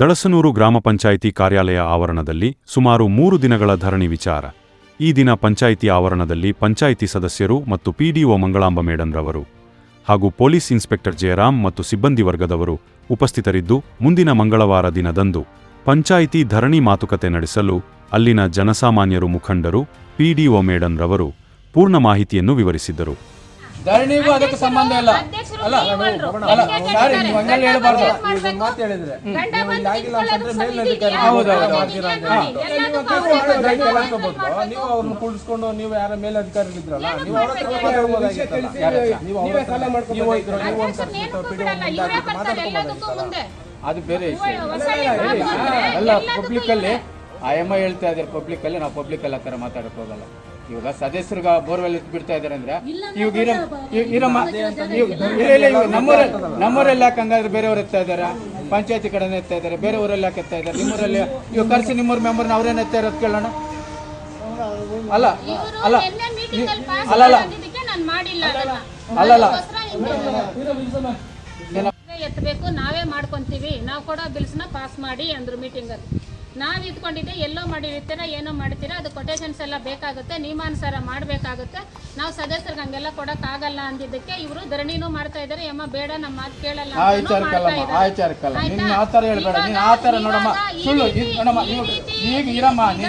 ದಳಸನೂರು ಗ್ರಾಮ ಪಂಚಾಯಿತಿ ಕಾರ್ಯಾಲಯ ಆವರಣದಲ್ಲಿ ಸುಮಾರು ಮೂರು ದಿನಗಳ ಧರಣಿ ವಿಚಾರ. ಈ ದಿನ ಪಂಚಾಯಿತಿ ಆವರಣದಲ್ಲಿ ಪಂಚಾಯಿತಿ ಸದಸ್ಯರು ಮತ್ತು ಪಿಡಿಒ ಮಂಗಳಾಂಬ ಮೇಡನ್ರವರು ಹಾಗೂ ಪೊಲೀಸ್ ಇನ್ಸ್ಪೆಕ್ಟರ್ ಜಯರಾಮ್ ಮತ್ತು ಸಿಬ್ಬಂದಿ ವರ್ಗದವರು ಉಪಸ್ಥಿತರಿದ್ದು, ಮುಂದಿನ ಮಂಗಳವಾರ ದಿನದಂದು ಪಂಚಾಯಿತಿ ಧರಣಿ ಮಾತುಕತೆ ನಡೆಸಲು ಅಲ್ಲಿನ ಜನಸಾಮಾನ್ಯರು ಮುಖಂಡರು, ಪಿಡಿಒ ಮೇಡನ್ರವರು ಪೂರ್ಣ ಮಾಹಿತಿಯನ್ನು ವಿವರಿಸಿದ್ದರು. ಧರಣಿಗೂ ಅದಕ್ಕೆ ಸಂಬಂಧ ಇಲ್ಲ ಅಲ್ಲ ಅಲ್ಲ ಸಾರಿ? ನೀವು ಹಂಗಲ್ಲಿ ಹೇಳಬಾರ್ದು? ಮಾತು ಹೇಳಿದ್ರೆ ಆಗಿಲ್ಲ ಅಂತಂದ್ರೆ ಮೇಲಧಿಕಾರಿ ನೀವು ಅವ್ರನ್ನ ಕುಳಿಸ್ಕೊಂಡು ನೀವು ಯಾರ ಮೇಲೆ ಏನು ನೀವು ಅವ್ರ ಹತ್ರ ಮಾತಾಡ್ಬೋದಾಗಿತ್ತಲ್ಲ. ನೀವು ಅವ್ರ ಹತ್ರ ನೀವು ಹೋಗಿದ್ರು, ನೀವು ಒಂದು. ಅದು ಬೇರೆ ವಿಷಯ ಅಲ್ಲ ಪಬ್ಲಿಕ್ ಅಲ್ಲಿ ಆ ಎಂ ಐ ಹೇಳ್ತಾ ಇದ್ದಾರೆ ಪಬ್ಲಿಕ್ ಅಲ್ಲಿ ನಾವು ಪಬ್ಲಿಕ್ ಅಲ್ಲಿ ಆ ಥರ ಮಾತಾಡಕ್ ಹೋಗಲ್ಲ ಇವಾಗ ಸದಸ್ಯರಿಗೆ ಬೋರ್ವೆಲ್ ಬಿಡ್ತಾ ಇದಾರೆ ಅಂದ್ರೆ ಇವಾಗ ಇರ ಇವ್- ಇರಮ್ಮ ನಮ್ಮೂರಲ್ಲಿ ನಮ್ಮೂರಲ್ಲಿ ಯಾಕೆ ಹಂಗಾದ್ರೆ ಬೇರೆಯವ್ರು ಎತ್ತಾ ಇದಾರೆ? ಪಂಚಾಯತಿ ಕಡೆನೇ ಎತ್ತಾ ಇದ್ದಾರೆ ಬೇರೆ ಊರಲ್ಲಿ ಯಾಕೆ ಎತ್ತಾ ಇದ್ದಾರೆ ನಿಮ್ಮೂರಲ್ಲಿ ಇವಾಗ ಕರೆಸಿ ನಿಮ್ಮೂರ ಮೆಂಬರ್ನ ಅವ್ರೇನು ಎತ್ತಾ ಇರೋದು ಕೇಳೋಣ? ಅಲ್ಲ ಅಲ್ಲ ಅಲ್ಲ ಅಲ್ಲ. ಅಲ್ಲ ಎತ್ತಬೇಕು ನಾವೇ ಮಾಡ್ಕೊಂತೀವಿ. ನಾವು ಕೊಡೋ ಬಿಲ್ಸ್ನ ಪಾಸ್ ಮಾಡಿ ಅಂದ್ರು ಮೀಟಿಂಗ್ ಅಲ್ಲಿ ನಾವ್ ಇದ್ಕೊಂಡಿದ್ದೆ ಎಲ್ಲೋ ಮಾಡಿರ್ತೀರಾ ಏನೋ ಮಾಡ್ತೀರಾ ಅದು ಕೊಟೇಶನ್ಸ್ ಎಲ್ಲ ಬೇಕಾಗುತ್ತೆ ನಿಯಮಾನುಸಾರ ಮಾಡಬೇಕಾಗುತ್ತೆ. ನಾವು ಸದಸ್ಯರಿಗೆ ಹಂಗೆಲ್ಲ ಕೊಡೋಕ್ಕಾಗಲ್ಲ ಆಗಲ್ಲ ಅಂದಿದ್ದಕ್ಕೆ ಇವರು ಧರಣಿನೂ ಮಾಡ್ತಾ ಇದ್ದಾರೆ ಯಮ್ಮ ಬೇಡ ನಮ್ಮ ಮಾತು ಕೇಳಲ್ಲ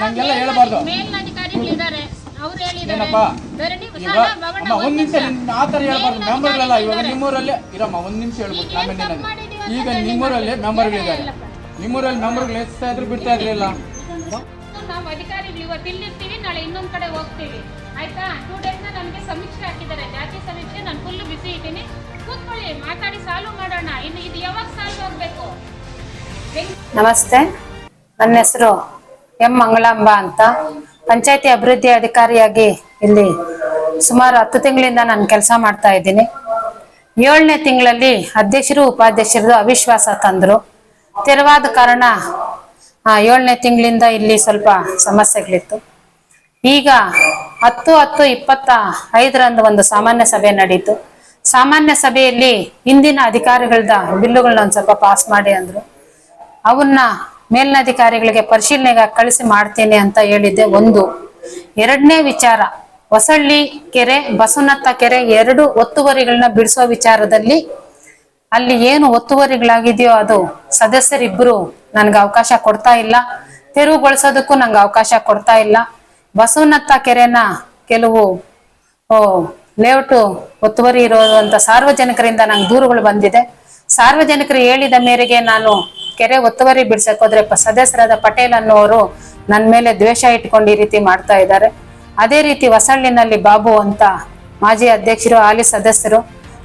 ಹಂಗೆಲ್ಲ ಅವ್ರು ಹೇಳಿದ್ದಾರೆ. ಧರಣಿ ಒಂದ್ ನಿಮಿಷ ಹೇಳ್ಬಾರ್ದು. ಮೆಂಬರ್ಗಳೆಲ್ಲ ಇವಾಗ ಮೇಲ್ನಧಿಕಾರಿಗಳಿದ್ದಾರೆ. ನಿಮ್ಮೂರಲ್ಲೇ ಇರಮ್ಮ ಒಂದ್ ನಿಮಿಷ ಹೇಳ್ಬಿಟ್ಟು ಈಗ ನಿಮ್ಮೂರಲ್ಲಿ. ಮೆಂಬರ್ಗಳಿದ್ದಾರೆ. ನಿಮ್ಮೂರಲ್ಲಿ ಮೆಂಬರ್ಗಳು ಎತ್ತಾ ಇದ್ರು ಬಿಡ್ತಾ ಇರ್ಲಿಲ್ಲ. ನಾವು ಅಧಿಕಾರಿಗಳು ಇವತ್ತು ಇಲ್ಲಿರ್ತೀವಿ ನಾಳೆ ಇನ್ನೊಂದ್ ಕಡೆ ಹೋಗ್ತೀವಿ. ಆಯ್ತಾ? ಟೂ ಡೇಸ್ ನನಗೆ ಸಮೀಕ್ಷೆ ಹಾಕಿದ್ದಾರೆ. ಜಾತಿ ಸಮೀಕ್ಷೆ ನಾನು ಫುಲ್ ಬಿಸಿ ಇದ್ದೀನಿ. ಕೂತ್ಕೊಳ್ಳಿ ಮಾತಾಡಿ ಸಾಲ್ವ್ ಮಾಡೋಣ. ಇನ್ನು ಇದು ಯಾವಾಗ ಸಾಲ್ವ್ ಆಗ್ಬೇಕು? ನಮಸ್ತೆ. ನನ್ನ ಹೆಸರು ಎಂ ಮಂಗಳಾಂಬ ಅಂತ. ಪಂಚಾಯತಿ ಅಭಿವೃದ್ಧಿ ಅಧಿಕಾರಿಯಾಗಿ ಇಲ್ಲಿ ಸುಮಾರು ಹತ್ತು ತಿಂಗಳಿಂದ ನಾನು ಕೆಲಸ ಮಾಡ್ತಾ ಇದ್ದೀನಿ. ಏಳನೇ ತಿಂಗಳಲ್ಲಿ ಅಧ್ಯಕ್ಷರು ಉಪಾಧ್ಯಕ್ಷರದು ಅವಿಶ್ವಾಸ ತಂದ್ರು. ತೆರವಾದ ಕಾರಣ ಏಳನೇ ತಿಂಗಳಿಂದ ಇಲ್ಲಿ ಸ್ವಲ್ಪ ಸಮಸ್ಯೆಗಳಿತ್ತು. ಈಗ ಹತ್ತು ಹತ್ತು ಇಪ್ಪತ್ತ ಐದರಂದು ಒಂದು ಸಾಮಾನ್ಯ ಸಭೆ ನಡೀತು. ಸಾಮಾನ್ಯ ಸಭೆಯಲ್ಲಿ ಹಿಂದಿನ ಅಧಿಕಾರಿಗಳದ ಬಿಲ್ಲುಗಳನ್ನ ಒಂದು ಸ್ವಲ್ಪ ಪಾಸ್ ಮಾಡಿ ಅಂದ್ರು. ಅವನ್ನ ಮೇಲ್ನಧಿಕಾರಿಗಳಿಗೆ ಪರಿಶೀಲನೆಗೆ ಕಳಿಸಿ ಮಾಡ್ತೇನೆ ಅಂತ ಹೇಳಿದ್ದೆ ಒಂದು. ಎರಡನೇ ವಿಚಾರ, ಹೊಸಳ್ಳಿ ಕೆರೆ, ಬಸವನತ್ತ ಕೆರೆ ಎರಡು ಒತ್ತುವರಿಗಳನ್ನ ಬಿಡಿಸೋ ವಿಚಾರದಲ್ಲಿ ಅಲ್ಲಿ ಏನು ಒತ್ತುವರಿಗಳಾಗಿದೆಯೋ ಅದು ಸದಸ್ಯರಿಬ್ರು ನನ್ಗೆ ಅವಕಾಶ ಕೊಡ್ತಾ ಇಲ್ಲ. ತೆರವುಗೊಳಿಸೋದಕ್ಕೂ ನಂಗೆ ಅವಕಾಶ ಕೊಡ್ತಾ ಇಲ್ಲ. ಬಸವನತ್ತ ಕೆರೆನ ಕೆಲವು, ಓ, ಲೇಔಟು ಒತ್ತುವರಿ ಇರುವಂತ ಸಾರ್ವಜನಿಕರಿಂದ ನಂಗೆ ದೂರುಗಳು ಬಂದಿದೆ. ಸಾರ್ವಜನಿಕರು ಹೇಳಿದ ಮೇರೆಗೆ ನಾನು ಕೆರೆ ಒತ್ತುವರಿ ಬಿಡ್ಸಕ್ ಹೋದ್ರೆ ಸದಸ್ಯರಾದ ಪಟೇಲ್ ಅನ್ನೋರು ನನ್ನ ಮೇಲೆ ದ್ವೇಷ ಇಟ್ಕೊಂಡು ಈ ರೀತಿ ಮಾಡ್ತಾ ಇದ್ದಾರೆ. ಅದೇ ರೀತಿ ಹೊಸಳ್ಳಿನಲ್ಲಿ ಬಾಬು ಅಂತ ಮಾಜಿ ಅಧ್ಯಕ್ಷರು, ಹಾಲಿ ಸದಸ್ಯರು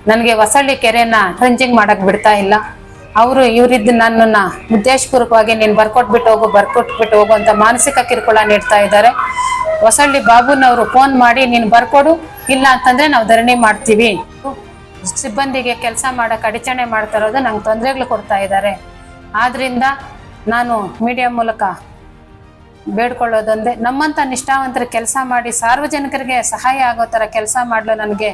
ನನಗೆ ಹೊಸಳ್ಳಿ ಕೆರೆನ ಟ್ರಂಚಿಂಗ್ ಮಾಡಕ್ ಬಿಡ್ತಾ ಇಲ್ಲ. ಅವರು ಇವರಿದ್ದು ನನ್ನನ್ನ ಉದ್ದೇಶಪೂರ್ವಕವಾಗಿ ನೀನು ಬರ್ಕೊಟ್ಬಿಟ್ಟು ಹೋಗು ಬರ್ಕೊಟ್ಬಿಟ್ಟು ಹೋಗು ಅಂತ ಮಾನಸಿಕ ಕಿರುಕುಳ ನೀಡ್ತಾ ಇದ್ದಾರೆ. ಹೊಸಳ್ಳಿ ಬಾಬುನವರು ಫೋನ್ ಮಾಡಿ ನೀನು ಬರ್ಕೊಡು, ಇಲ್ಲ ಅಂತಂದ್ರೆ ನಾವು ಧರಣಿ ಮಾಡ್ತೀವಿ. ಸಿಬ್ಬಂದಿಗೆ ಕೆಲಸ ಮಾಡಕ್ ಅಡಚಣೆ ಮಾಡ್ತಾ ಇರೋದು ನಂಗೆ ತೊಂದರೆಗಳು ಕೊಡ್ತಾ ಇದ್ದಾರೆ. ಆದ್ರಿಂದ ನಾನು ಮೀಡಿಯಾ ಮೂಲಕ ಬೇಡ್ಕೊಳ್ಳೋದೊಂದೇ ನಮ್ಮಂತ ನಿಷ್ಠಾವಂತರ ಕೆಲಸ ಮಾಡಿ ಸಾರ್ವಜನಿಕರಿಗೆ ಸಹಾಯ ಆಗೋ ಥರ ಕೆಲಸ ಮಾಡಲು ನನಗೆ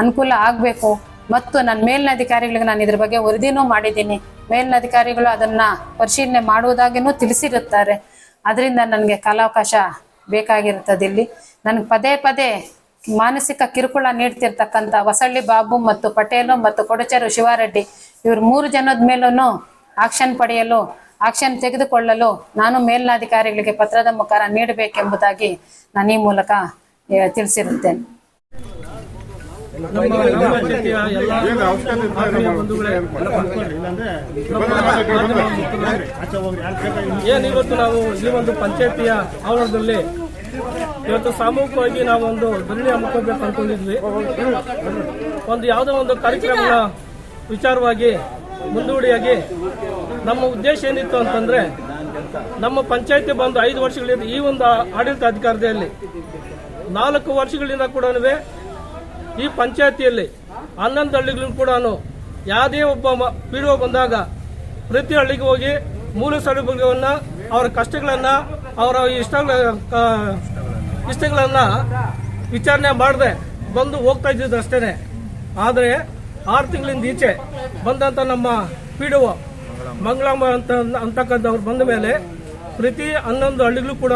ಅನುಕೂಲ ಆಗಬೇಕು. ಮತ್ತು ನನ್ನ ಮೇಲಿನಧಿಕಾರಿಗಳಿಗೆ ನಾನು ಇದ್ರ ಬಗ್ಗೆ ವರದಿನೂ ಮಾಡಿದ್ದೀನಿ. ಮೇಲಿನಧಿಕಾರಿಗಳು ಅದನ್ನ ಪರಿಶೀಲನೆ ಮಾಡುವುದಾಗಿಯೂ ತಿಳಿಸಿರುತ್ತಾರೆ. ಅದರಿಂದ ನನಗೆ ಕಾಲಾವಕಾಶ ಬೇಕಾಗಿರುತ್ತದೆ ಇಲ್ಲಿ. ನನಗೆ ಪದೇ ಪದೇ ಮಾನಸಿಕ ಕಿರುಕುಳ ನೀಡ್ತಿರ್ತಕ್ಕಂಥ ವಸಳ್ಳಿ ಬಾಬು ಮತ್ತು ಪಟೇಲು ಮತ್ತು ಕೊಡಚರು ಶಿವಾರೆಡ್ಡಿ ಇವರು ಮೂರು ಜನದ ಮೇಲೂ ಆಕ್ಷನ್ ಪಡೆಯಲು, ಆಕ್ಷನ್ ತೆಗೆದುಕೊಳ್ಳಲು ನಾನು ಮೇಲಿನಾಧಿಕಾರಿಗಳಿಗೆ ಪತ್ರದ ಮುಖಾರ ನೀಡಬೇಕೆಂಬುದಾಗಿ ನಾನು ಈ ಮೂಲಕ ತಿಳಿಸಿರುತ್ತೇನೆ. ನಮ್ಮ ಗ್ರಾಮ ಪಂಚಾಯತಿಯ ಎಲ್ಲ ಆತ್ಮೀಯ ಬಂಧುಗಳೇ ಏನು ಇವತ್ತು ನಾವು ಈ ಒಂದು ಪಂಚಾಯತಿಯ ಆವರಣದಲ್ಲಿ ಇವತ್ತು ಸಾಮೂಹಿಕವಾಗಿ ನಾವು ಒಂದು ಧರಣಿ ಹಮ್ಮಿಕೋಬೇಕು ಅನ್ಕೊಂಡಿದ್ವಿ ಒಂದು ಯಾವುದೋ ಒಂದು ಕಾರ್ಯಕ್ರಮದ ವಿಚಾರವಾಗಿ ಮುಂದೂಡಿಯಾಗಿ ನಮ್ಮ ಉದ್ದೇಶ ಏನಿತ್ತು ಅಂತಂದ್ರೆ ನಮ್ಮ ಪಂಚಾಯತಿ ಬಂದು ಐದು ವರ್ಷಗಳಿಂದ ಈ ಒಂದು ಆಡಳಿತ ಅಧಿಕಾರದಲ್ಲಿ ನಾಲ್ಕು ವರ್ಷಗಳಿಂದ ಕೂಡ ಈ ಪಂಚಾಯತಿಯಲ್ಲಿ ಹನ್ನೊಂದು ಹಳ್ಳಿಗಳು ಕೂಡ ಯಾವುದೇ ಒಬ್ಬ ಪಿ ಬಂದಾಗ ಪ್ರತಿ ಹಳ್ಳಿಗೆ ಹೋಗಿ ಮೂಲ ಸೌಲಭ್ಯಗಳನ್ನ, ಅವರ ಕಷ್ಟಗಳನ್ನ, ಅವರ ಇಷ್ಟ ಇಷ್ಟಗಳನ್ನು ವಿಚಾರಣೆ ಮಾಡದೆ ಬಂದು ಹೋಗ್ತಾ ಇದ್ದಿದ್ದು ಅಷ್ಟೇ ಆದರೆ ಆರು ತಿಂಗಳಿಂದ ಈಚೆ ಬಂದಂತ ನಮ್ಮ ಪಿ ಮಂಗಳಮ್ಮ ಅಂತ ಅಂತಕ್ಕಂಥವ್ರು ಬಂದ ಮೇಲೆ ಪ್ರತಿ ಹನ್ನೊಂದು ಹಳ್ಳಿಗಳು ಕೂಡ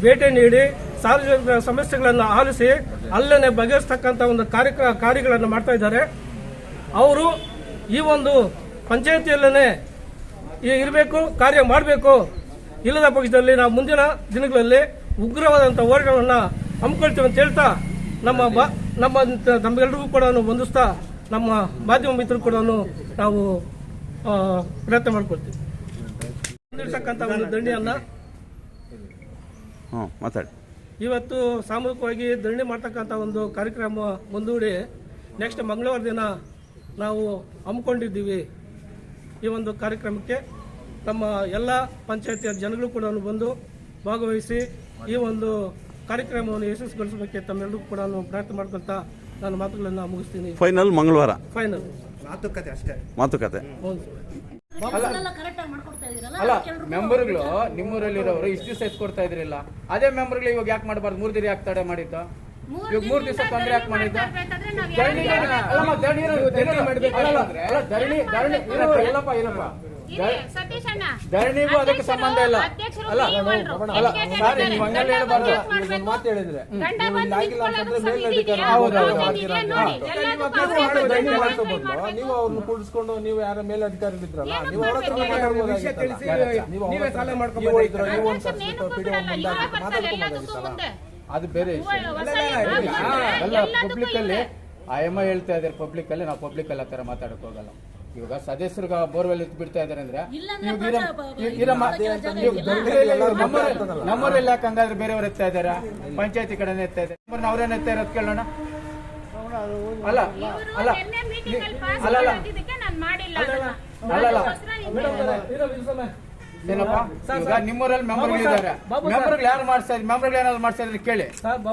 ಭೇಟಿ ನೀಡಿ ಸಾರ್ವಜನಿಕರ ಸಮಸ್ಯೆಗಳನ್ನು ಆಲಿಸಿ ಅಲ್ಲೇ ಬಗೆಹರಿಸ್ತಕ್ಕಂಥ ಒಂದು ಕಾರ್ಯ ಕಾರ್ಯಗಳನ್ನು ಮಾಡ್ತಾ ಇದ್ದಾರೆ. ಅವರು ಈ ಒಂದು ಪಂಚಾಯತಿಯಲ್ಲೇ ಇರಬೇಕು ಕಾರ್ಯ ಮಾಡಬೇಕು. ಇಲ್ಲದ ಪಕ್ಷದಲ್ಲಿ ನಾವು ಮುಂದಿನ ದಿನಗಳಲ್ಲಿ ಉಗ್ರವಾದಂಥ ಹೋರಾಟವನ್ನು ಹಮ್ಮಿಕೊಳ್ತೀವಿ ಅಂತ ಹೇಳ್ತಾ ನಮ್ಮ ಬಾ ನಮ್ಮ ನಮಗೆಲ್ಲರಿಗೂ ಕೂಡ ಹೊಂದಿಸ್ತಾ ನಮ್ಮ ಮಾಧ್ಯಮ ಮಿತ್ರರು ಕೂಡ ನಾವು ಪ್ರಯತ್ನ ಮಾಡ್ಕೊಳ್ತೀವಿ. ಒಂದು ದಂಡಿಯನ್ನು ಮಾತಾಡಿ. ಇವತ್ತು ಸಾಮೂಹಿಕವಾಗಿ ಧರಣಿ ಮಾಡ್ತಕ್ಕಂಥ ಒಂದು ಕಾರ್ಯಕ್ರಮ ಮುಂದೂಡಿ ನೆಕ್ಸ್ಟ್ ಮಂಗಳವಾರ ದಿನ ನಾವು ಹಮ್ಮಿಕೊಂಡಿದ್ದೀವಿ ಈ ಒಂದು ಕಾರ್ಯಕ್ರಮಕ್ಕೆ. ತಮ್ಮ ಎಲ್ಲ ಪಂಚಾಯತಿಯ ಜನಗಳು ಕೂಡ ಬಂದು ಭಾಗವಹಿಸಿ ಈ ಒಂದು ಕಾರ್ಯಕ್ರಮವನ್ನು ಯಶಸ್ವಿಗೊಳಿಸೋದಕ್ಕೆ ತಮ್ಮೆಲ್ಲರೂ ಕೂಡ ಪ್ರಯತ್ನ ಮಾಡ್ಕೊಳ್ತಾ ನಾನು ಮಾತುಗಳನ್ನು ಮುಗಿಸ್ತೀನಿ. ಫೈನಲ್ ಮಂಗಳವಾರ. ಫೈನಲ್ ಮಾತುಕತೆ ಹೌದು ಅಲ್ಲ ಮೆಂಬರ್ಗಳು ನಿಮ್ಮೂರಲ್ಲಿರೋರು ಇಷ್ಟು ದಿವಸ ಎತ್ಕೊಡ್ತಾ ಇದ್ರಿಲ್ಲ ಅದೇ ಮೆಂಬರ್ಗಳು ಇವಾಗ ಯಾಕೆ ಮಾಡಬಾರ್ದು ಮೂರ್ ದಿನ ಯಾಕೆ ತಡೆ ಮಾಡಿದ್ದು ಇವಾಗ ಮೂರ್ ದಿವಸ ತೊಂದರೆ ಯಾಕೆ ಮಾಡಿದ್ದು ಧರಣಿ ಧರಣಿ ಏನಪ್ಪ ಧರಣಿ ಧರಣಿ ಧರಣಿ ಧರಣಿಗೂ ಅದಕ್ಕೆ ಸಂಬಂಧ ಇಲ್ಲ ಅಧ್ಯಕ್ಷರು ಅಲ್ಲ. ಅಲ್ಲ ಸಾರಿ. ನೀವು ಹಂಗೆಲ್ಲ ಹೇಳ್ಬಾರ್ದು ಒಂದು ಮಾತು ಹೇಳಿದ್ರೆ ಗಂಡ ನೀವು ಬಂದು ಇಲ್ಲಿ ಆಗಿಲ್ಲ ಅಂತಂದ್ರೆ ಮೇಲಧಿಕಾರಿ ಅವ್ರೇ ಮಾಡೋ. ಬದಲು ನೀವು ಅವ್ರನ್ನ ಕೂಡಿಸ್ಕೊಂಡು ನೀವು ಯಾರ ಮೇಲಧಿಕಾರಿಗಳಿದ್ರಲ್ಲ ಏನಕ್ಕೆ ನೀವು ಅವ್ರ ಹತ್ರ ಮಾತಾಡ್ಬೋದಾಗಿತ್ತಲ್ಲ. ನೀವು ಅವ್ರ ಹತ್ರ ನೀವು ಹೋಗಿದ್ರು, ನೀವು ಒಂದು ಎಲ್ಲದಕ್ಕೂ ಮುಂದೆ. ಅದು ಬೇರೆ ವಿಷಯ. ಅಲ್ಲ ಪಬ್ಲಿಕ್ ಅಲ್ಲಿ. ಆಯಮ್ಮ ಹೇಳ್ತಾ ಇದ್ದಾರೆ ಪಬ್ಲಿಕ್ ಅಲ್ಲಿ ನಾವು ಪಬ್ಲಿಕ್ ಅಲ್ಲಿ ಆ ತರ ಮಾತಾಡಕ್ ಹೋಗಲ್ಲ ಇವಾಗ ಸದಸ್ಯರು ಬೋರ್ವೆಲ್ ಎತ್ತು ಬಿಡ್ತಾ ಇದಾರೆ ಅಂದ್ರೆ ನಮ್ಮೂರಲ್ಲಿ ಯಾಕೆ ಹಂಗಾದ್ರೆ ಬೇರೆಯವ್ರು ಎತ್ತಾ ಇದಾರ ಪಂಚಾಯತಿ ಕಡೆ ಎತ್ತಾ ಇದ್ದಾರೆ. ಅವ್ರೇನ್ ಎತ್ತಾ ಇರೋದು ಕೇಳೋಣ. ಅಲ್ಲ ಅಲ್ಲ. ಅಲ್ಲ ಅಲ್ಲ, ಅಲ್ಲ. ನಿಮ್ಗೆ ನಿಮ್ಮೂರಲ್ಲಿ ಮೆಂಬರ್ಗಳು ಇದ್ದಾರೆ. ಮೆಂಬರ್ಗಳು ಯಾರು ಮಾಡ್ತಾ ಇದ್ರು ಮೆಂಬರ್ಗಳು ಏನಾದ್ರು ಮಾಡ್ತಾ ಇದ್ರೆ ಕೇಳಿ.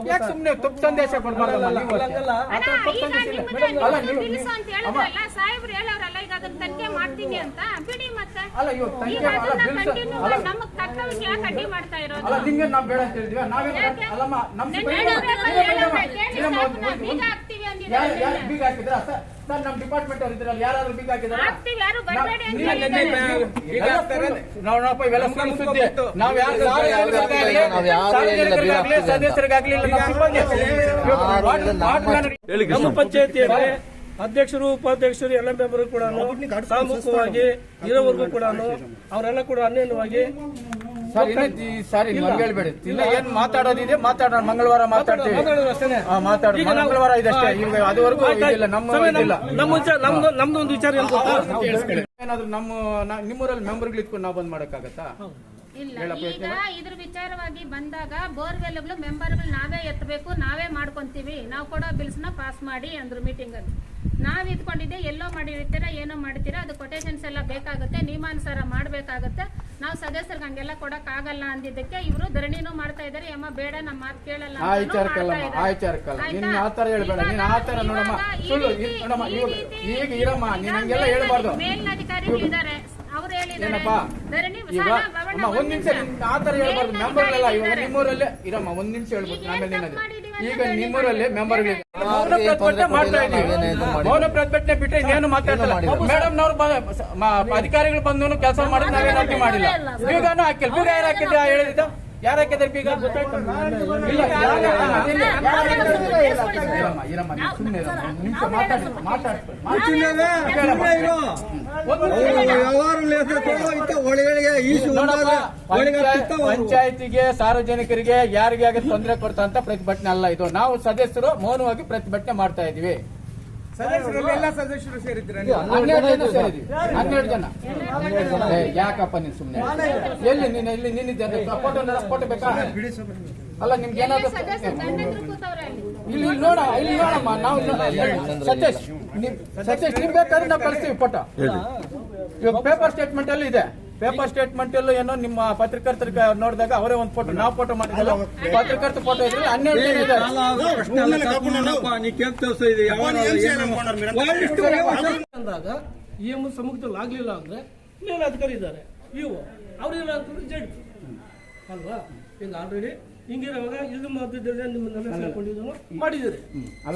ಯಾಕೆ ಸುಮ್ಮನೆ ತಪ್ಪು ಸಂದೇಶ ಕೊಡ್ಬಾರ್ದಲ್ಲ ಅಲ್ಲ, ಅಲ್ಲ ಅಂತ ನೀವು- ಅಮ್ಮ, ಹೇಳಿದ್ರಲ್ಲ ಸಾಹೇಬ್ರು ಹೇಳೋರಲ್ಲ ಈಗ ಅದನ್ನ ತನಿಖೆ ಮಾಡ್ತೀನಿ ಅಂತ. ನಿಮ್ಗೆ ನಾವು ಬೇಡ ಹೇಳಿದ್ವಿ. ನಾವೇ ಯಾಕೆ? ಅಲ್ಲಮ್ಮ ನಮ್ ನೆನ್ನೆ ಸಿಬ್ಬಂದಿ- ಅವ್ರೆಲ್ಲ ಇರಮ್ಮ, ಹೇಳೋರೆ, ಇರಮ್ಮ, ಕೇಳಿ ಇರಮ್ಮ, ಸಾಕು, ನಾವು ಒಂದು- ಬೀಗ ಒಂದು- ಹಾಕ್ತೀವಿ ಅಂದಿದ್ದಾರೆ ಯಾರು ಯಾರು ನಿನ್ನೆ. ಬೀಗ ಹಾಕಿದ್ರ? ಸರ್ ನಮ್ ಡಿಪಾರ್ಟ್ಮೆಂಟ್ ಅವ್ರು ಇದ್ರಲ್ಲ ಯಾರಾದ್ರೂ ಬಿಗ್ ಹಾಕಿದ್ದಾರೆ ಹಾಕ್ತೀವಿ, ಯಾರು ಬರ್ಬೇಡಿ ಅಂತ ಹೇಳಿದ್ದಾರೆ. ನೋಡಪ್ಪ ಇವೆಲ್ಲ ಸುಳ್ಳು ಸುದ್ದಿ. ನಾವ್ ಯಾರು ಸಾರ್ವಜನಿಕರಿಗಾಗ್ಲಿ ಸದಸ್ಯರಿಗಾಗ್ಲಿ ಇಲ್ಲ ನಮ್ಮ ಸಿಬ್ಬಂದಿ ಹೇಳಿ ಪಂಚಾಯತಿಯಲ್ಲಿ ಅಧ್ಯಕ್ಷರು ಉಪಾಧ್ಯಕ್ಷರು ಎಲ್ಲ ಮೆಂಬರ್ ಕೂಡ ಸಾಮೂಹಿಕವಾಗಿ ಇರೋವರೆಗೂ ಕೂಡ ಅವರೆಲ್ಲ ಕೂಡ ಅನ್ಯೋನ್ಯವಾಗಿ ಸರ್ ಸರಿ ಹೇಳ್ಬೇಡಿ. ಇನ್ನ ಏನ್ ಮಾತಾಡೋದಿದೆ ಮಾತಾಡೋಣ. ಮಂಗಳವಾರ ಮಾತಾಡ್ತೀವಿ. ಮಾತಾಡೋದು ಮಂಗಳವಾರ ಇದಷ್ಟೇ ಈಗ ಅದುವರೆಗೂ ಇದಿಲ್ಲ ನಮ್ಮ ಇಲ್ಲ ನಮ್ಮ ನಮ್ದು ನಮ್ದು ಒಂದು ವಿಚಾರ ಏನಾದ್ರು ನಮ್ಮ ನಿಮ್ಮೂರಲ್ಲಿ ಮೆಂಬರ್ಗಳು ಇಟ್ಕೊಂಡು ನಾವು ಬಂದ್ ಮಾಡಕ್ಕಾಗತ್ತಾ? ಇಲ್ಲ. ಈಗ ಇದ್ರ ವಿಚಾರವಾಗಿ ಬಂದಾಗ ಬೋರ್ವೆಲ್ಗಳು ಮೆಂಬರ್ಗಳು ನಾವೇ ಎತ್ತಬೇಕು ನಾವೇ ಮಾಡ್ಕೊಂತೀವಿ. ನಾವು ಕೊಡೋ ಬಿಲ್ಸ್ನ ಪಾಸ್ ಮಾಡಿ ಅಂದ್ರು ಮೀಟಿಂಗ್ ಅಲ್ಲಿ. ನಾವ್ ಇದ್ಕೊಂಡಿದ್ದೆ ಎಲ್ಲೋ ಮಾಡಿರ್ತೀರಾ ಏನೋ ಮಾಡ್ತೀರಾ ಅದು ಕೊಟೇಶನ್ಸ್ ಎಲ್ಲ ಬೇಕಾಗುತ್ತೆ ನಿಯಮಾನುಸಾರ ಮಾಡ್ಬೇಕಾಗುತ್ತೆ. ನಾವು ಸದಸ್ಯರಿಗೆ ಹಂಗೆಲ್ಲ ಕೊಡಕ್ ಆಗಲ್ಲ ಅಂದಿದ್ದಕ್ಕೆ ಇವರು ಧರಣಿನೂ ಮಾಡ್ತಾ ಇದಾರೆ. ಅಮ್ಮ ಬೇಡ ನಮ್ಮ ಮಾತು ಕೇಳಲ್ಲ ಆ ಅಂತಾನೂ ವಿಚಾರಕ್ಕಲ್ಲ ಮಾಡ್ತಾ ಆ ಇದ್ದಾರೆ. ವಿಚಾರಕ್ಕಲ್ಲ ನಿನ್ನ ಆತರ ಹೇಳ್ಬೇಡ ನೀನ್ ಆತರ ಇವಾಗ- ನೋಡಮ್ಮ. ಸುಳ್ಳು ರೀತಿ- ನೋಡಮ್ಮ ಈ ಇವಾಗ ರೀತಿ- ಈಗ ಇರಮ್ಮ ನೀನ್ ಈಗ ಹಂಗೆಲ್ಲ ಮೇಲ್ನ- ಹೇಳ್ಬಾರ್ದು. ಇದ್ದಾರೆ. ಅವ್ರು ಹೇಳಿದ್ದಾರೆ. ಧರಣಿ ಅಮ್ಮ ಒಂದ್ ನಿಮಿಷ ಆ ಆತರ ಹೇಳ್ಬಾರ್ದು. ಮೆಂಬರ್ಗಳೆಲ್ಲ ಇವಾಗ ನಿಮ್ಮೂರಲ್ಲೇ ಇರಮ್ಮ ಒಂದ್ ನಿಮಿಷ ಹೇಳ್ಬೋದು ಈಗ ಆಮೇಲೆ ನಿನ್ನದು ಈಗ ನಿಮ್ಮೂರಲ್ಲಿ ಮಾಡಿ. ಮೌನ ಪ್ರತಿಭಟನೆ ಮಾಡ್ತಾ ಇದೀವಿ ಮೌನ ಪ್ರತಿಭಟನೆ ಬಿಟ್ಟರೆ ಇನ್ನೇನು ಮಾತಾಡ್ತಲ್ಲ ಮೇಡಮ್ ನವ್ರು ಅಧಿಕಾರಿಗಳು ಬಂದು ಕೆಲಸ ಮಾಡಿದ್ರೆ ನಾವೇನು ಅಡ್ಡಿ ಮಾಡಿಲ್ಲ. ಬೀಗನೂ ಹಾಕಿಲ್ಲ. ಬೀಗ ಯಾರು ಹಾಕಿದ್ರೆ ಹೇಳಿದ ಯಾರು ಹಾಕಿದ್ರೆ ಬೀಗ ಪಂಚಾಯತಿಗೆ ಸಾರ್ವಜನಿಕರಿಗೆ ಯಾರಿಗೆ ಆಗ ತೊಂದರೆ ಕೊಡ್ತಾ ಅಂತ ಪ್ರತಿಭಟನೆ ಅಲ್ಲ ಇದು ನಾವು ಸದಸ್ಯರು ಮೌನವಾಗಿ ಪ್ರತಿಭಟನೆ ಮಾಡ್ತಾ ಇದೀವಿ ಎಲ್ಲ ಸದಸ್ಯರು ಸೇರಿದ್ರೆ ಹನ್ನೆರಡು ಜನ ಸೇರಿದ್ವಿ ಹನ್ನೆರಡು ಜನ. ಏ, ಯಾಕಪ್ಪ ನೀನ್ ಸುಮ್ಮನೆ ಎಲ್ಲಿ ನೀನು ಇಲ್ಲಿ ನಿನ್ನಿದ್ದೆ ಫೋಟೋ ಫೋಟೋ ಬೇಕಾ? ಅಲ್ಲ ನಿಮ್ಗೆ ಏನಾದ್ರು ಸದಸ್ಯರು ಗಂಡಂದ್ರು ಕೂತವ್ರೆ ಅಲ್ಲಿ. ಇಲ್ಲಿ ಇಲ್ಲಿ ನೋಡ ಇಲ್ಲಿ ನೋಡಮ್ಮ ನಾವು ಇಲ್ಲಿ- ಸತೀಶ್ ನಿಮ್ ಸತೀಶ್ ನಿಮ್ ಬೇಕಾದ್ರೆ ನಾವು ಕಳಿಸ್ತೀವಿ ಫೋಟೋ ಇವಾಗ ಪೇಪರ್ ಸ್ಟೇಟ್ಮೆಂಟ್ ಅಲ್ಲಿ ಇದೆ. ಪೇಪರ್ ಸ್ಟೇಟ್ಮೆಂಟ್ ಅಲ್ಲೂ ಏನೋ ನಿಮ್ಮ ಪತ್ರಕರ್ತರಿಗೆ ನೋಡಿದಾಗ ಅವರೇ ಒಂದು ಫೋಟೋ ನಾವು ಫೋಟೋ ಮಾಡಿದ್ರು ಪತ್ರಕರ್ತ ಫೋಟೋ ಇದ್ರೆ ಹನ್ನೆರಡು ಜನ ಇದ್ದಾರೆ. ಅಂದಾಗ ಈ ಎಂ ಸಮ್ಮುಖದಲ್ಲಿ ಆಗ್ಲಿಲ್ಲ ಅಂದ್ರೆ ಮೇಲಾಧಿಕಾರಿ ಇದ್ದಾರೆ? ಇವು ಅವ್ರಿಲ್ಲ ಅಂತಂದ್ರೆ ಜಡ್ ಅಲ್ವಾ? ಈಗ ಆಲ್ರೆಡಿ ಹಿಂಗಿರುವಾಗ ಇದು ಮಧ್ಯದಲ್ಲಿ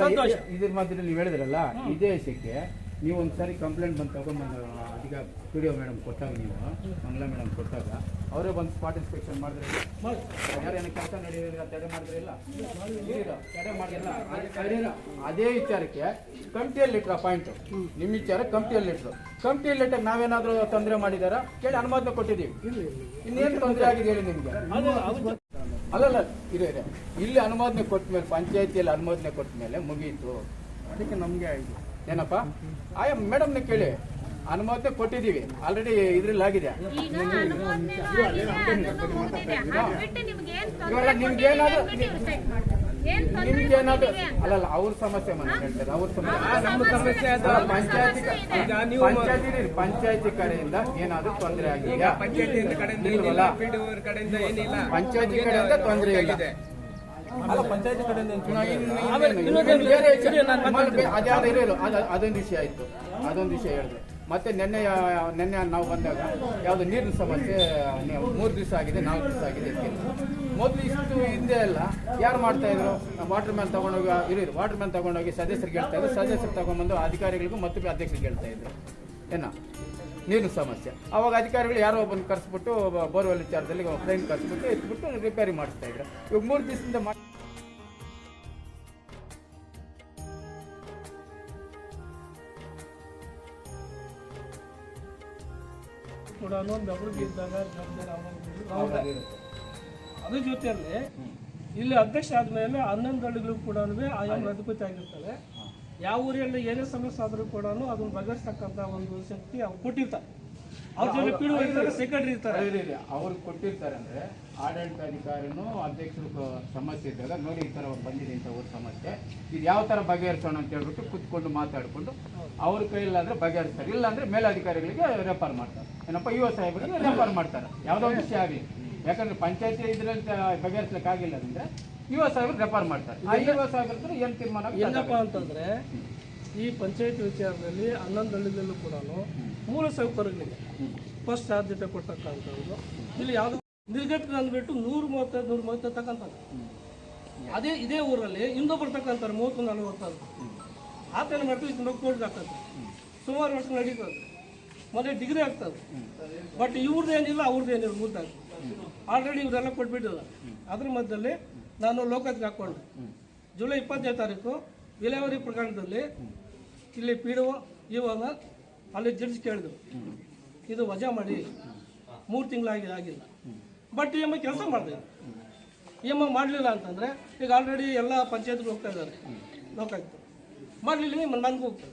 ಸಂತೋಷ. ಇ- ಇದ್ರ ಮಧ್ಯದಲ್ಲಿ ನೀವು ಹೇಳಿದ್ರಲ್ಲ ಇದೇ ವಿಷಯಕ್ಕೆ ನೀವು ಒಂದು ಸಾರಿ ಕಂಪ್ಲೇಂಟ್ ಬಂದು ತಗೊಂಡ್ಬಂದ ಅದೀಗ ಪಿ ಡಿ ಒ ಮೇಡಮ್ ಕೊಟ್ಟಾಗ ನೀವು ಮಂಗಲಾ ಮೇಡಮ್ ಕೊಟ್ಟಾಗ ಅವರೇ ಬಂದು ಸ್ಪಾಟ್ ಇನ್ಸ್ಪೆಕ್ಷನ್ ಮಾಡಿದ್ರೆ ಯಾರೇನು ಕೆಲಸ ನಡೆಯೋದಿಲ್ಲ ತಡೆ ಮಾಡಿದ್ರೆ ಇಲ್ಲ? ಇರಿಲ್ಲ, ತಡೆ ಮಾಡಿಲ್ಲ? ಅದೇ- ವಿಚಾರಕ್ಕೆ ಕಮಿಟಿಯಲ್ಲಿ ಇಟ್ರ ಪಾಯಿಂಟ್ ನಿಮ್ಮ ವಿಚಾರ ಕಮಿಟಿಯಲ್ಲಿ ಇಟ್ರು ಕಮಿಟಿಯಲ್ಲಿ ನಾವೇನಾದರೂ ತೊಂದರೆ ಮಾಡಿದಾರ? ಕೇಳಿ ಅನುಮೋದನೆ ಕೊಟ್ಟಿದ್ದೀವಿ. ಇನ್ನೇನು ತೊಂದರೆ ಆಗಿದೆ ಹೇಳಿ ನಿಮಗೆ? ಅಲ್ಲಲ್ಲ ಇದೆ ಇದೆ. ಇಲ್ಲಿ ಅನುಮೋದನೆ ಕೊಟ್ಟ ಮೇಲೆ ಪಂಚಾಯತಿಯಲ್ಲಿ ಅನುಮೋದನೆ ಕೊಟ್ಟ ಮೇಲೆ ಮುಗೀತು. ಅದಕ್ಕೆ ನಮಗೆ ಆಯ್ತು. ಏನಪ್ಪ? ಆಯಾ ಮೇಡಮ್ನ ಕೇಳಿ. ಅನುಮೋದನೆ ಕೊಟ್ಟಿದ್ದೀವಿ. ಆಲ್ರೆಡಿ ಇದ್ರಲ್ಲಿ ಆಗಿದೆ. ನಿಮ್ಗೇನಾದ್ರು ಅನುಮೋದನೆನೂ ಆಗಿದೆ, ಅದನ್ನು ಮುಗ್ದಿದೆ. ಅದ್ ಬಿಟ್ಟು ನಿಮ್ಗೆ ಏನ್ ತೊಂದ್ರೆ ಇವಾಗ ನಿಮ್ಗೆ ಕೊಟ್ಟಿದೆ ಏನಾದ್ರು- ಅಂದ್ಬಿಟ್ಟು decide ಮಾಡ್ತಾರೆ. ಏನ್ ತೊಂದ್ರೆ ನಿಮ್ಗೆ ಏನಾದ್ರು ಕೊಟ್ಟಿದೆ ಅಂತ. ಅಲ್ಲಲ್ಲ ಅವ್ರ ಸಮಸ್ಯೆ ಮನೆ ಹೇಳ್ತಾರೆ ಅವ್ರ ಸಮಸ್ಯೆ. ಪಂಚಾಯತಿ ನೀವು ಪಂಚಾಯತಿ ಪಂಚಾಯತಿ ಕಡೆಯಿಂದ ಏನಾದ್ರೂ ತೊಂದರೆ ಆಗಿದೆಯಾ? ಪಂಚಾಯತಿ ಕಡೆಯಿಂದ ಇಲ್ವಲ್ಲ? ಏನಿಲ್ಲ ಕಡೆಯಿಂದ ಏನಿಲ್ಲ. ಪಂಚಾಯತಿ ಕಡೆಯಿಂದ ತೊಂದರೆ ಇಲ್ಲ. ಅದೊಂದು ವಿಷಯ ಆಯ್ತು. ಅದೊಂದು ವಿಷಯ ಹೇಳಿದ್ರು ಮತ್ತೆ ನಿನ್ನೆ ನಿನ್ನೆ ನಾವು ಬಂದಾಗ ಯಾವುದು ನೀರಿನ ಸಮಸ್ಯೆ ಮೂರು ದಿವಸ ಆಗಿದೆ ನಾಲ್ಕು ದಿವಸ ಆಗಿದೆ ಅಂತ ಮೊದಲು ಇಷ್ಟು ಹಿಂದೆ ಎಲ್ಲ ಯಾರು ಮಾಡ್ತಾ ಇದ್ರು? ವಾಟರ್ ಮ್ಯಾನ್ ತಗೊಂಡೋಗಿ ಇರಿ ವಾಟರ್ ಮ್ಯಾನ್ ತಗೊಂಡೋಗಿ ಸದಸ್ಯರಿಗೆ ಹೇಳ್ತಾ ಇದ್ರು. ಸದಸ್ಯರು ತಗೊಂಡ್ಬಂದು ಅಧಿಕಾರಿಗಳಿಗೂ ಮತ್ತು ಅಧ್ಯಕ್ಷರಿಗೆ ಹೇಳ್ತಾ ಇದ್ರು. ಏನ? ನೀರಿನ ಸಮಸ್ಯೆ. ಅವಾಗ ಅಧಿಕಾರಿಗಳು ಯಾರೋ ಒಬ್ಬನ ಕರೆಸ್ಬಿಟ್ಟು ಬೋರ್ವೆಲ್ ವಿಚಾರದಲ್ಲಿ ಫ್ರೆಂಡ್ ಕರೆಸ್ಬಿಟ್ಟು ಎತ್ಬಿಟ್ಟು ರಿಪೇರಿ ಮಾಡಿಸ್ತಾ ಇದ್ರು. ಇವಾಗ ಮೂರು ದಿವಸದಿಂದ ಮಾಡಿ ಕೂಡ ಇದ್ದಾಗ. ಅದ್ರ ಜೊತೆಯಲ್ಲಿ ಇಲ್ಲಿ ಅಧ್ಯಕ್ಷ ಆದ್ಮೇಲೆ ಹನ್ನೊಂದು ಹಳ್ಳಿಗಳು ಕೂಡ ಆಯಾಮ ಅಧಿಪತಿ ಆಗಿರ್ತವೆ ಯಾವ ಊರಲ್ಲಿ ಏನೇ ಸಮಸ್ಯೆ ಆದರೂ ಕೂಡ ಅದನ್ನ ಬಗೆಹರಿಸ್ತಕ್ಕಂಥ ಒಂದು ಶಕ್ತಿ ಅವ್ರು ಕೊಟ್ಟಿರ್ತಾರೆ. ಅವ್ರ ಜೊತೆ ಪೀಡು ಇರ್ತಾರೆ ಸೆಕ್ರೆಟರಿ ಇರ್ತಾರೆ. ಇದೆ, ಇದೆ. ಅವ್ರು ಕೊಟ್ಟಿರ್ತಾರೆ ಅಂದ್ರೆ ಆಡಳಿತಾಧಿಕಾರಿನೂ ಅಧ್ಯಕ್ಷರು ಸಮಸ್ಯೆ ಇದ್ದಾಗ ನೋಡಿ ಈ ತರ ಬಂದಿದೆ ಅಂತ ಅವ್ರ ಸಮಸ್ಯೆ. ಇದು ಯಾವ ತರ ಬಗೆಹರಿಸೋಣ ಅಂತ ಹೇಳ್ಬಿಟ್ಟು ಕುತ್ಕೊಂಡು ಮಾತಾಡ್ಕೊಂಡು ಅವ್ರ ಕೈಯಲ್ಲಾದ್ರೆ ಬಗೆಹರಿಸ್ತಾರೆ. ಇಲ್ಲ ಅಂದ್ರೆ ಮೇಲಧಿಕಾರಿಗಳಿಗೆ ರೆಫರ್ ಮಾಡ್ತಾರೆ. ಏನಪ್ಪ ಯುವ ಸಾಹೇಬರಿಗೆ ರೆಫರ್ ಮಾಡ್ತಾರೆ. ಯಾವುದೋ ವಿಷಯ ಆಗಲಿ. ಯಾಕಂದ್ರೆ ಪಂಚಾಯತಿ ಇದ್ರಲ್ಲಿ ಬಗೆಹರಿಸ್ಲಿಕ್ಕೆ ಆಗಿಲ್ಲ ಅಂದ್ರೆ ಯುವ ಸಾವಿರ ರೆಫರ್ ಮಾಡ್ತಾರೆ. ಆ ಯುವ ಸಾಹೇಬರ ಏನು ಏನ್ ತೀರ್ಮಾನ ಆಗುತ್ತೆ ಅಂತಂದ್ರೆ ಈ ಪಂಚಾಯತ್ ವಿಚಾರದಲ್ಲಿ ಹನ್ನೊಂದು ಹಳ್ಳಿಗಳಲ್ಲೂ ಕೂಡ ಮೂಲ ಸೌಕರ್ಯಗಳಿಗೆ ಫಸ್ಟ್ ಆದ್ಯತೆ ಕೊಟ್ಟಕ್ಕಂಥದ್ದು. ಇಲ್ಲಿ ಯಾವುದು ನಿರ್ಗತಿಕ ಅಂದ್ಬಿಟ್ಟು ನೂರು ಮೂವತ್ತೈದು ನೂರು ಮೂವತ್ತೈದು ತಕ್ಕಂತಾರೆ ಅದೇ ಇದೇ ಊರಲ್ಲಿ ಇಂದು ಬರ್ತಕ್ಕಂಥ ಮೂವತ್ತು ನಲವತ್ತೈದು ಆತನ ಮಾಡ್ತೀವಿ ಇದನ್ನ ಕೋಟಿ ಆಗ್ತದೆ. ಸುಮಾರು ವರ್ಷ ನಡೀತದೆ. ಮತ್ತೆ ಡಿಗ್ರಿ ಆಗ್ತದೆ. ಬಟ್ ಇವ್ರದ್ದು ಏನಿಲ್ಲ ಅವ್ರದ್ದು ಏನಿಲ್ಲ ಮುದ್ದಾಗ ಆಲ್ರೆಡಿ ಇವರೆಲ್ಲ ಕೊಟ್ಬಿಟ್ಟಿಲ್ಲ ಅದ್ರ ಮಧ್ಯದಲ್ಲಿ ನಾನು ಲೋಕಕ್ಕೆ ಹಾಕ್ಕೊಂಡೆ ಜುಲೈ ಇಪ್ಪತ್ತನೇ ತಾರೀಕು ವಿಲೇವಾರಿ ಪ್ರಕರಣದಲ್ಲಿ ಇಲ್ಲಿ ಪಿ ಡಿ ಇವಾಗ ಅಲ್ಲಿ ಜಡ್ಜ್ ಕೇಳಿದ್ರು. ಇದು ವಜಾ ಮಾಡಿ ಮೂರು ತಿಂಗಳಾಗಿ ಆಗಿಲ್ಲ. ಬಟ್ ಇ ಎಂ ಐ ಕೆಲಸ ಮಾಡಿದೆ ಐ ಮಾಡಲಿಲ್ಲ ಅಂತಂದರೆ ಈಗ ಆಲ್ರೆಡಿ ಎಲ್ಲ ಪಂಚಾಯತ್ಗಳು ಹೋಗ್ತಾ ಇದ್ದಾರೆ. ಲೋಕಾಯುಕ್ತ ಮಾಡಲಿಲ್ಲ ನನಗೆ ಹೋಗ್ತದೆ.